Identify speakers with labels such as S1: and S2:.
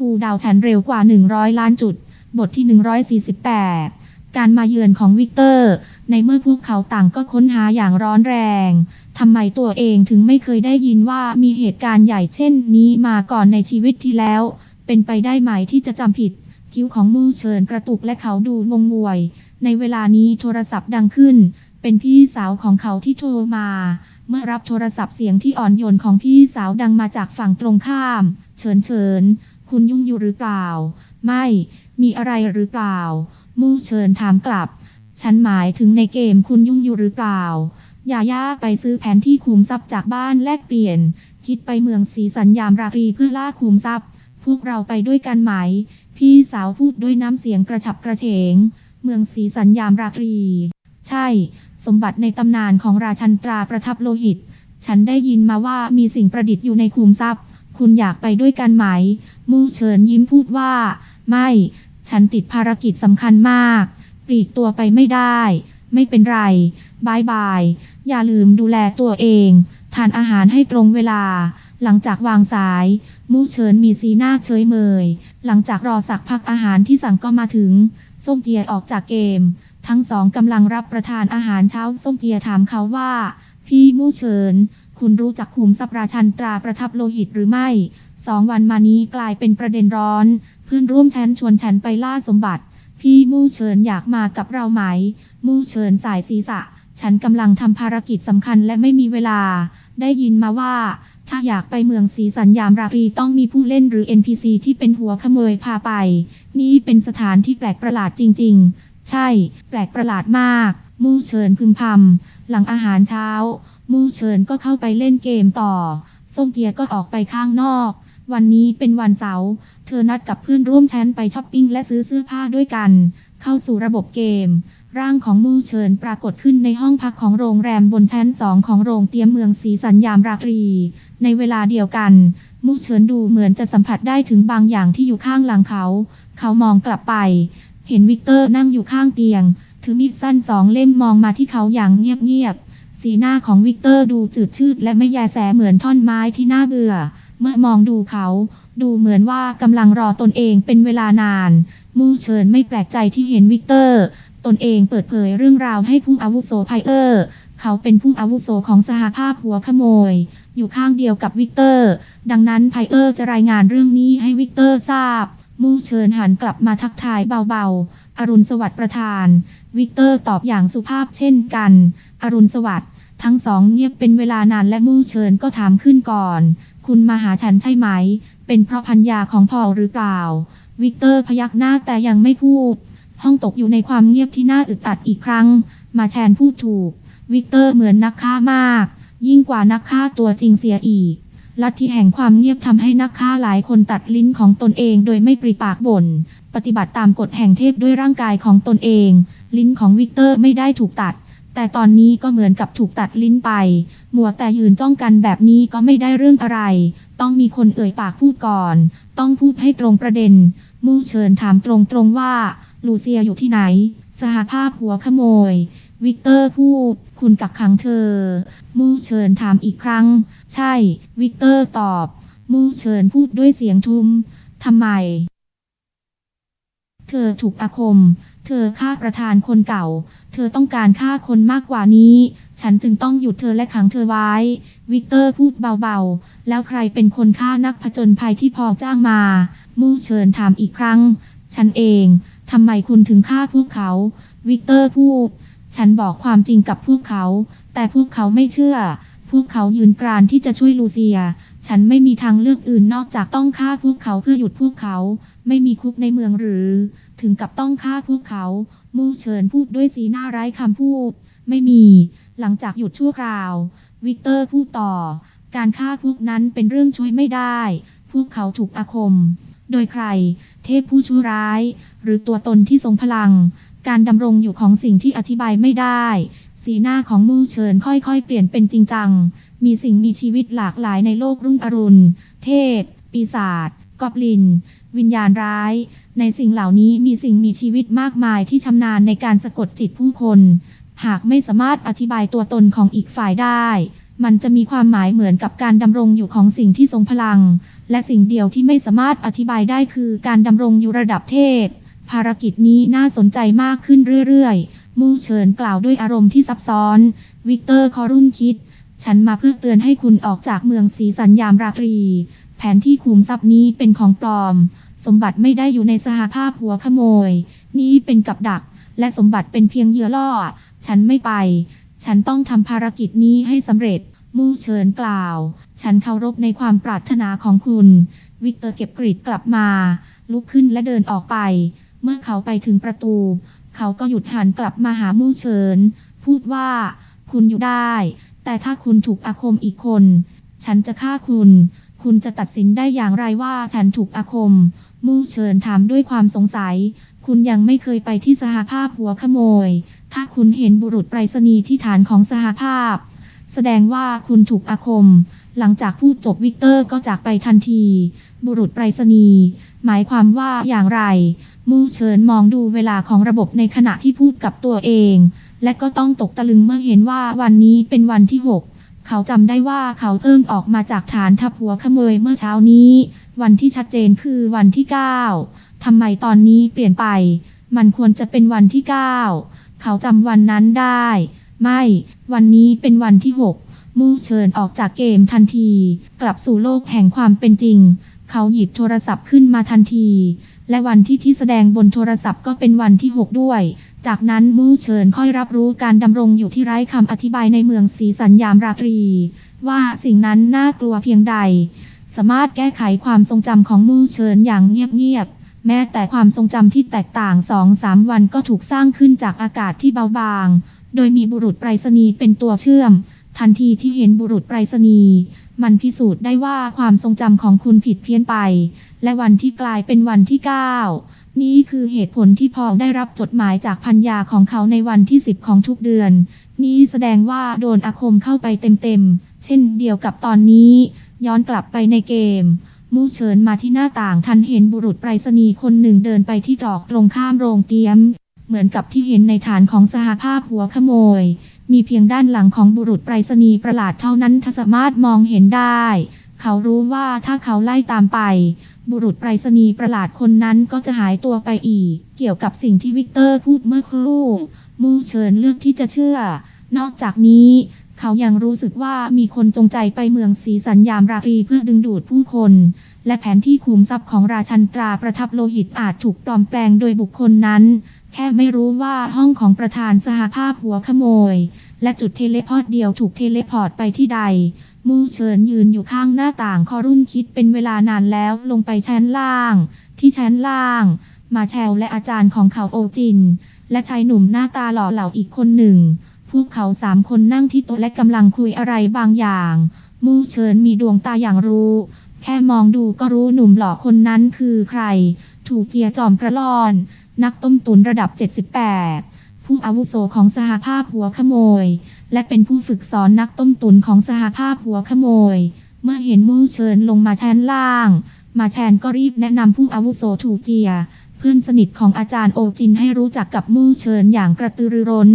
S1: คูดาวน์ฉันเร็วกว่า 100 ล้านจุด บทที่ 148 การมาเยือนของวิกเตอร์ ในเมื่อพวกเขาต่างก็ค้นหาอย่างร้อนแรง ทำไมตัวเองถึงไม่เคยได้ยินว่ามีเหตุการณ์ใหญ่เช่นนี้มาก่อนในชีวิตที่แล้ว เป็นไปได้ไหมที่จะจำผิด คิ้วของมู่เฉินกระตุกและเขาดูงงงวย ในเวลานี้โทรศัพท์ดังขึ้น เป็นพี่สาวของเขาที่โทรมาเมื่อรับโทรศัพท์เสียงที่อ่อนโยนของพี่สาวดังมาจากฝั่งตรงข้าม เฉินเฉิน คุณยุ่งอยู่หรือเปล่า ไม่ มีอะไรหรือเปล่า มู่เฉินถามกลับ ฉันหมายถึงในเกมคุณยุ่งอยู่หรือเปล่า อย่าย่าไปซื้อแผนที่คุมทรัพย์จากบ้านแลกเปลี่ยน คิดไปเมืองสีสัญยามราตรีเพื่อล่าคุมทรัพย์ พวกเราไปด้วยกันไหม พี่สาวพูดด้วยน้ำเสียงกระฉับกระเฉง เมืองสีสัญยามราตรี ใช่ สมบัติในตำนานของราชันตราประทับโลหิต ฉันได้ยินมาว่ามีสิ่งประดิษฐ์อยู่ในคุมทรัพย์คุณอยากไปด้วยกันไหม มู่เฉินยิ้มพูดว่า ไม่ ฉันติดภารกิจสำคัญมาก ปลีกตัวไปไม่ได้ ไม่เป็นไรบายบาย อย่าลืมดูแลตัวเอง ทานอาหารให้ตรงเวลา หลังจากวางสาย มู่เฉินมีสีหน้าเฉยเมย หลังจากรอสักพักอาหารที่สั่งก็มาถึง ส้มเจียออกจากเกม ทั้งสองกำลังรับประทานอาหารเช้า ส้มเจียถามเขาว่า พี่มู่เฉิน คุณรู้จักขุมทรัพย์ราชันตราประทับโลหิตหรือไม่ สองวันมานี้กลายเป็นประเด็นร้อน เพื่อนร่วมชั้นชวนฉันไปล่าสมบัติ พี่มู่เฉินอยากมากับเราไหม มู่เฉินสายศีรษะ ฉันกำลังทำภารกิจสำคัญและไม่มีเวลา ได้ยินมาว่า ถ้าอยากไปเมืองสีสัญยามราตรีต้องมีผู้เล่นหรือ NPC ที่เป็นหัวขโมยพาไป นี่เป็นสถานที่แปลกประหลาดจริง ๆ ใช่ แปลกประหลาดมาก มู่เฉินพึมพำหลังอาหารเช้า มู่เฉินก็เข้าไปเล่นเกมต่อส้มเจียก็ออกไปข้างนอก วันนี้เป็นวันเสาร์ เธอนัดกับเพื่อนร่วมชั้นไปช้อปปิ้งและซื้อเสื้อผ้าด้วยกัน เข้าสู่ระบบเกม ร่างของมู่เฉินปรากฏขึ้นในห้องพักของโรงแรมบนชั้นสองของโรงเตียมเมืองสีสัญยามราตรี ในเวลาเดียวกัน มู่เฉินดูเหมือนจะสัมผัสได้ถึงบางอย่างที่อยู่ข้างหลังเขา เขามองกลับไป เห็นวิกเตอร์นั่งอยู่ข้างเตียง ถือมีดสั้นสองเล่มมองมาที่เขาอย่างเงียบๆสีหน้าของวิกเตอร์ดูจืดชืดและไม่แยแสเหมือนท่อนไม้ที่น่าเบื่อ เมื่อมองดูเขา ดูเหมือนว่ากำลังรอตนเองเป็นเวลานาน มู่เฉินไม่แปลกใจที่เห็นวิกเตอร์ ตนเองเปิดเผยเรื่องราวให้ผู้อาวุโสไพเออร์ เขาเป็นผู้อาวุโสของสหภาพหัวขโมย อยู่ข้างเดียวกับวิกเตอร์ ดังนั้นไพเออร์จะรายงานเรื่องนี้ให้วิกเตอร์ทราบ มู่เฉินหันกลับมาทักทายเบาๆ อรุณสวัสดิ์ประธาน วิกเตอร์ตอบอย่างสุภาพเช่นกัน อรุณสวัสดิ์ ทั้งสองเงียบเป็นเวลานานและมู่เฉินก็ถามขึ้นก่อน คุณมาหาฉันใช่ไหม เป็นเพราะพัญญาของพอหรือเปล่า วิกเตอร์พยักหน้าแต่ยังไม่พูด ห้องตกอยู่ในความเงียบที่น่าอึดอัดอีกครั้ง มาแชนพูดถูก วิกเตอร์เหมือนนักฆ่ามาก ยิ่งกว่านักฆ่าตัวจริงเสียอีก ลัทธิแห่งความเงียบทำให้นักฆ่าหลายคนตัดลิ้นของตนเองโดยไม่ปริปากบ่น ปฏิบัติตามกฎแห่งเทพด้วยร่างกายของตนเอง ลิ้นของวิกเตอร์ไม่ได้ถูกตัด แต่ตอนนี้ก็เหมือนกับถูกตัดลิ้นไป มัวแต่ยืนจ้องกันแบบนี้ก็ไม่ได้เรื่องอะไร ต้องมีคนเอ่ยปากพูดก่อน ต้องพูดให้ตรงประเด็น มู่เชิญถามตรงๆว่า ลูเซียอยู่ที่ไหน สหภาพหัวขโมย วิกเตอร์พูด คุณกักขังเธอ มู่เชิญถามอีกครั้ง ใช่ วิกเตอร์ตอบ มู่เชิญพูดด้วยเสียงทุ้มทำไม เธอถูกอาคม เธอฆ่าประธานคนเก่า เธอต้องการฆ่าคนมากกว่านี้ ฉันจึงต้องหยุดเธอและขังเธอไว้ วิกเตอร์พูดเบาๆ แล้วใครเป็นคนฆ่านักผจญภัยที่พอจ้างมา มู่เชิญถามอีกครั้ง ฉันเอง ทำไมคุณถึงฆ่าพวกเขา วิกเตอร์พูด ฉันบอกความจริงกับพวกเขา แต่พวกเขาไม่เชื่อ พวกเขายืนกรานที่จะช่วยลูเซีย ฉันไม่มีทางเลือกอื่นนอกจากต้องฆ่าพวกเขาเพื่อหยุดพวกเขา ไม่มีคุกในเมืองหรือ ถึงกับต้องฆ่าพวกเขา มู่เฉินพูดด้วยสีหน้าไร้คำพูด ไม่มี หลังจากหยุดชั่วคราว วิกเตอร์พูดต่อ การฆ่าพวกนั้นเป็นเรื่องช่วยไม่ได้ พวกเขาถูกอาคม โดยใคร เทพผู้ชั่วร้าย หรือตัวตนที่ทรงพลัง การดำรงอยู่ของสิ่งที่อธิบายไม่ได้ สีหน้าของมู่เฉินค่อยๆ เปลี่ยนเป็นจริงจัง มีสิ่งมีชีวิตหลากหลายในโลกรุ่งอรุณ เทพ ปีศาจ กอบลิน วิญญาณร้าย ในสิ่งเหล่านี้มีสิ่งมีชีวิตมากมายที่ชำนาญในการสะกดจิตผู้คน หากไม่สามารถอธิบายตัวตนของอีกฝ่ายได้ มันจะมีความหมายเหมือนกับการดำรงอยู่ของสิ่งที่ทรงพลัง และสิ่งเดียวที่ไม่สามารถอธิบายได้คือการดำรงอยู่ระดับเทพ ภารกิจนี้น่าสนใจมากขึ้นเรื่อยๆ มู่เฉินกล่าวด้วยอารมณ์ที่ซับซ้อน วิกเตอร์ คอรุ่นคิด ฉันมาเพื่อเตือนให้คุณออกจากเมืองสีสัญยามราตรี แผนที่ขุมทรัพย์นี้เป็นของปลอม สมบัติไม่ได้อยู่ในสหภาพหัวขโมย นี่เป็นกับดัก และสมบัติเป็นเพียงเหยื่อล่อ ฉันไม่ไป ฉันต้องทำภารกิจนี้ให้สำเร็จ มู่เฉินกล่าว ฉันเคารพในความปรารถนาของคุณ วิกเตอร์เก็บกรีดกลับมา ลุกขึ้นและเดินออกไป เมื่อเขาไปถึงประตู เขาก็หยุดหันกลับมาหามู่เฉินพูดว่า คุณอยู่ได้ แต่ถ้าคุณถูกอาคมอีกคน ฉันจะฆ่าคุณ คุณจะตัดสินได้อย่างไรว่าฉันถูกอาคม มู่เฉินถามด้วยความสงสัย คุณยังไม่เคยไปที่สหภาพหัวขโมย ถ้าคุณเห็นบุรุษไปรษณีย์ที่ฐานของสหภาพ แสดงว่าคุณถูกอาคม หลังจากพูดจบวิกเตอร์ก็จากไปทันที บุรุษไปรษณีย์หมายความว่าอย่างไร มู่เฉินมองดูเวลาของระบบในขณะที่พูดกับตัวเอง และก็ต้องตกตะลึงเมื่อเห็นว่าวันนี้เป็นวันที่ 6 เขาจำได้ว่าเขาเพิ่งออกมาจากฐานทัพหัวขโมยเมื่อเช้านี้ วันที่ชัดเจนคือวันที่ 9ทำไมตอนนี้เปลี่ยนไป มันควรจะเป็นวันที่ 9 เขาจำวันนั้นได้ ไม่ วันนี้เป็นวันที่ 6 มู่เชิญออกจากเกมทันที กลับสู่โลกแห่งความเป็นจริง เขาหยิบโทรศัพท์ขึ้นมาทันที และวันที่ที่แสดงบนโทรศัพท์ก็เป็นวันที่ 6 ด้วย จากนั้นมู่เฉินค่อยรับรู้การดำรงอยู่ที่ไร้คำอธิบายในเมืองสีสัญยามราตรี ว่าสิ่งนั้นน่ากลัวเพียงใด สามารถแก้ไขความทรงจำของมู่เฉินอย่างเงียบๆแม้แต่ความทรงจำที่แตกต่างสองสามวันก็ถูกสร้างขึ้นจากอากาศที่เบาบาง โดยมีบุรุษไปรษณีย์เป็นตัวเชื่อม ทันทีที่เห็นบุรุษไปรษณีย์มันพิสูจน์ได้ว่าความทรงจำของคุณผิดเพี้ยนไป และวันที่กลายเป็นวันที่9 นี่คือเหตุผลที่พอได้รับจดหมายจากพัญญาของเขาในวันที่ 10 ของทุกเดือน นี่แสดงว่าโดนอาคมเข้าไปเต็มๆ เช่นเดียวกับตอนนี้ ย้อนกลับไปในเกม มู่เฉินมาที่หน้าต่างทันเห็นบุรุษไปรษณีย์คนหนึ่งเดินไปที่ตรอกตรงข้ามโรงเตี๊ยม เหมือนกับที่เห็นในฐานของสหภาพหัวขโมย มีเพียงด้านหลังของบุรุษไปรษณีย์ประหลาดเท่านั้นที่สามารถมองเห็นได้ เขารู้ว่าถ้าเขาไล่ตามไป บุรุษไปรษณีย์ประหลาดคนนั้นก็จะหายตัวไปอีก เกี่ยวกับสิ่งที่วิกเตอร์พูดเมื่อครู่ มูเฉินเลือกที่จะเชื่อ นอกจากนี้เขายังรู้สึกว่ามีคนจงใจไปเมืองสีสัญยามราตรีเพื่อดึงดูดผู้คน และแผนที่คุมทรัพย์ของราชันตราประทับโลหิตอาจถูกปลอมแปลงโดยบุคคลนั้น แค่ไม่รู้ว่าห้องของประธานสหภาพหัวขโมย และจุดเทเลพอร์ตเดียวถูกเทเลพอร์ตไปที่ใด มู่เฉินยืนอยู่ข้างหน้าต่างคอรุ่นคิดเป็นเวลานานแล้วลงไปชั้นล่าง ที่ชั้นล่าง มาแชลและอาจารย์ของเขาโอจิน และชายหนุ่มหน้าตาหล่อเหลาอีกคนหนึ่ง พวกเขาสามคนนั่งที่โต๊ะและกำลังคุยอะไรบางอย่าง มู่เฉินมีดวงตาอย่างรู้ แค่มองดูก็รู้หนุ่มหล่อคนนั้นคือใคร ถูกเจียจอมกระลอน นักต้มตุนระดับ 78 ผู้อาวุโสของสหภาพหัวขโมย และเป็นผู้ฝึกสอนนักต้มตุนของสหภาพหัวขโมย เมื่อเห็นมู่เชิญลงมาชั้นล่าง มาแชนก็รีบแนะนำผู้อาวุโสถูกเจีย เพื่อนสนิทของอาจารย์โอจินให้รู้จักกับมู่เชิญอย่างกระตือรือร้น